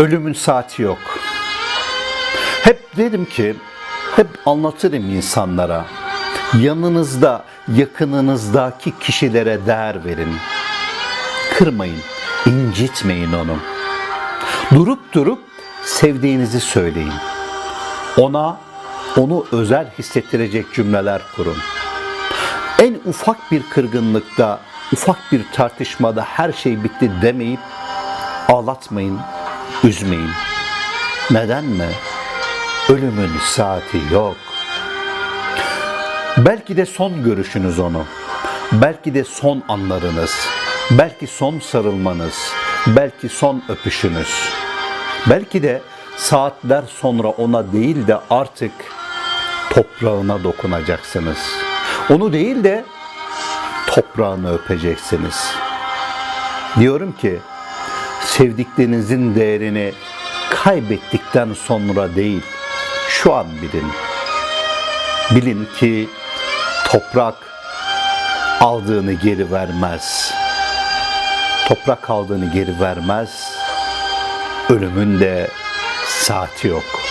Ölümün saati yok. Hep derim ki, hep anlatırım insanlara. Yanınızda, yakınınızdaki kişilere değer verin. Kırmayın, incitmeyin onu. Durup durup sevdiğinizi söyleyin. Ona onu özel hissettirecek cümleler kurun. En ufak bir kırgınlıkta, ufak bir tartışmada her şey bitti demeyip ağlatmayın, üzmeyin. Neden mi? Ölümün saati yok. Belki de son görüşünüz onu. Belki de son anlarınız. Belki son sarılmanız. Belki son öpüşünüz. Belki de saatler sonra ona değil de artık toprağına dokunacaksınız. Onu değil de toprağını öpeceksiniz. Diyorum ki sevdiklerinizin değerini kaybettikten sonra değil, şu an bilin. Bilin ki toprak aldığını geri vermez. Toprak aldığını geri vermez. Ölümün de saati yok.